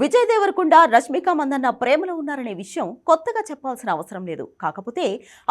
విజయ్ దేవరకొండ రష్మిక మందన్న ప్రేమలో ఉన్నారనే విషయం కొత్తగా చెప్పాల్సిన అవసరం లేదు. కాకపోతే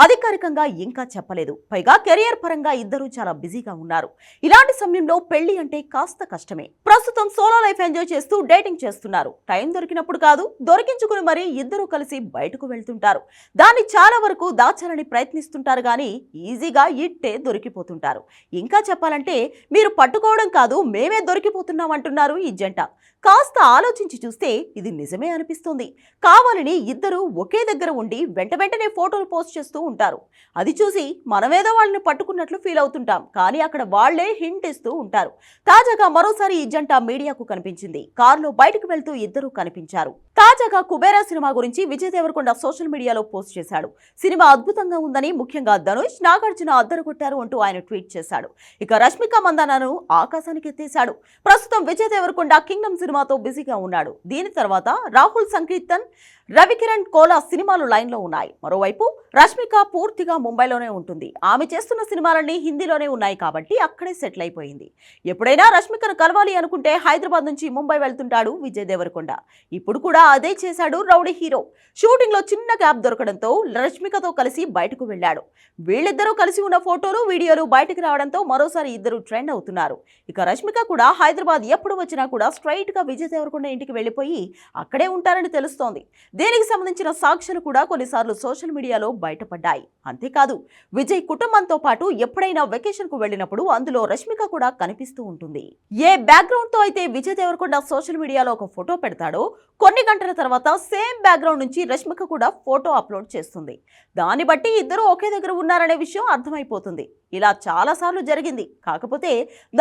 అధికారికంగా ఇంకా చెప్పలేదు. పైగా కెరియర్ పరంగా ఇద్దరూ చాలా బిజీగా ఉన్నారు. ఇలాంటి సమయంలో పెళ్ళి అంటే కాస్త కష్టమే. ప్రస్తుతం సోలో లైఫ్ ఎంజాయ్ చేస్తూ డేటింగ్ చేస్తున్నారు. టైం దొరికినప్పుడు కాదు దొరికించుకుని మరీ ఇద్దరూ కలిసి బయటకు వెళ్తుంటారు. దాన్ని చాలా వరకు దాచాలని ప్రయత్నిస్తుంటారు కానీ ఈజీగా ఇట్టే దొరికిపోతుంటారు. ఇంకా చెప్పాలంటే మీరు పట్టుకోవడం కాదు మేమే దొరికిపోతున్నాం అంటున్నారు ఈ జంట. కాస్త ఆలోచించి చూస్తే ఇది నిజమే అనిపిస్తుంది. కావాలని ఇద్దరు ఒకే దగ్గర ఉండి వెంట వెంటనే ఫోటోలు పోస్ట్ చేస్తూ ఉంటారు. అది చూసి మనమేదో వాళ్ళని పట్టుకున్నట్లు ఫీల్ అవుతుంటాం. కానీ అక్కడ వాళ్ళే హింట్ ఇస్తూ ఉంటారు. తాజాగా మరోసారి ఈ జంట మీడియాకు కనిపించింది. కారులో బయటకు వెళ్తూ ఇద్దరు కనిపించారు. తాజాగా కుబేరా సినిమా గురించి విజయ్ దేవరకొండ సోషల్ మీడియాలో పోస్ట్ చేశాడు. సినిమా అద్భుతంగా ఉందని ముఖ్యంగా ధనుష్ నాగార్జున అద్దరు కొట్టారు అంటూ ఆయన ట్వీట్ చేశాడు. ఇక రష్మిక మందానను ఆకాశానికి ఎత్తేశాడు ప్రస్తుతం విజయ్ దేవరకొండ కింగ్డమ్ సినిమాతో బిజీగా ఉన్నాడు. దీని తర్వాత రాహుల్ సంకీర్తన్ రవికిరణ్ కోలా సినిమాలు లైన్లో ఉన్నాయి. మరోవైపు రష్మిక పూర్తిగా ముంబైలోనే ఉంటుంది. ఆమె చేస్తున్న సినిమాలన్నీ హిందీలోనే ఉన్నాయి కాబట్టి అక్కడే సెటిల్ అయిపోయింది. ఎప్పుడైనా రష్మికను కలవాలి అనుకుంటే హైదరాబాద్ నుంచి ముంబై వెళ్తుంటాడు విజయ్ దేవరకొండ. ఇప్పుడు కూడా అదే చేశాడు రౌడీ హీరో. షూటింగ్లో చిన్న గ్యాప్ దొరకడంతో రష్మికతో కలిసి బయటకు వెళ్ళాడు. వీళ్ళిద్దరూ కలిసి ఉన్న ఫోటోలు వీడియోలు బయటకు రావడంతో మరోసారి ఇద్దరు ట్రెండ్ అవుతున్నారు. ఇక రష్మిక కూడా హైదరాబాద్ ఎప్పుడు వచ్చినా కూడా స్ట్రైట్గా విజయ్ దేవరకొండ ఇంటికి వెళ్ళి వెళ్ళిపోయి అక్కడే ఉంటారని తెలుస్తోంది. దీనికి సంబంధించిన సాక్ష్యాలు కూడా కొన్నిసార్లు సోషల్ మీడియాలో బయటపడ్డాయి. అంతేకాదు విజయ్ కుటుంబంతో పాటు ఎప్పుడైనా వెకేషన్కు వెళ్ళినప్పుడు అందులో రష్మిక కూడా కనిపిస్తూ ఉంటుంది. ఏ బ్యాక్గ్రౌండ్తో అయితే విజయ్ దేవరకొండ సోషల్ మీడియాలో ఒక ఫోటో పెడతాడో కొన్ని గంటల తర్వాత సేమ్ బ్యాక్గ్రౌండ్ నుంచి రష్మిక కూడా ఫోటో అప్లోడ్ చేస్తుంది. దాన్ని బట్టి ఇద్దరు ఒకే దగ్గర ఉన్నారనే విషయం అర్థమైపోతుంది. ఇలా చాలాసార్లు జరిగింది. కాకపోతే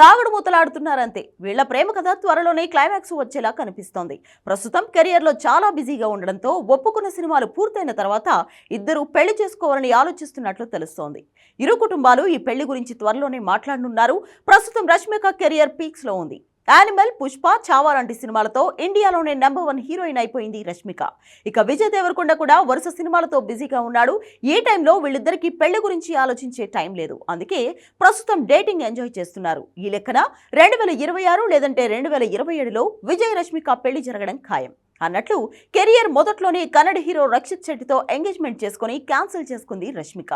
దాగుడు మూతలాడుతున్నారంతే. వీళ్ళ ప్రేమ కథ త్వరలోనే క్లైమాక్స్ వచ్చేలా కనిపిస్తోంది. ప్రస్తుతం కెరియర్లో చాలా బిజీగా ఉండడంతో ఒప్పుకున్న సినిమాలు పూర్తయిన తర్వాత ఇద్దరు పెళ్ళి చేసుకోవాలని ఆలోచిస్తున్నట్లు తెలుస్తోంది. ఇరు కుటుంబాలు ఈ పెళ్ళి గురించి త్వరలోనే మాట్లాడనున్నారు. ప్రస్తుతం రష్మిక కెరియర్ పీక్స్లో ఉంది. యానిమల్ పుష్ప చావా లాంటి సినిమాలతో ఇండియాలోనే నెంబర్ వన్ హీరోయిన్ అయిపోయింది రష్మిక. ఇక విజయ్ దేవరకొండ కూడా వరుస సినిమాలతో బిజీగా ఉన్నాడు. ఈ టైంలో వీళ్ళిద్దరికి పెళ్ళి గురించి ఆలోచించే టైం లేదు. అందుకే ప్రస్తుతం డేటింగ్ ఎంజాయ్ చేస్తున్నారు. ఈ లెక్కన రెండు వేల ఇరవై ఆరు లేదంటే రెండు వేల ఇరవై ఏడులో విజయ్ రష్మిక పెళ్ళి జరగడం ఖాయం. అన్నట్లు కెరియర్ మొదట్లోనే కన్నడ హీరో రక్షిత్ శెట్టితో ఎంగేజ్మెంట్ చేసుకుని క్యాన్సిల్ చేసుకుంది రష్మిక.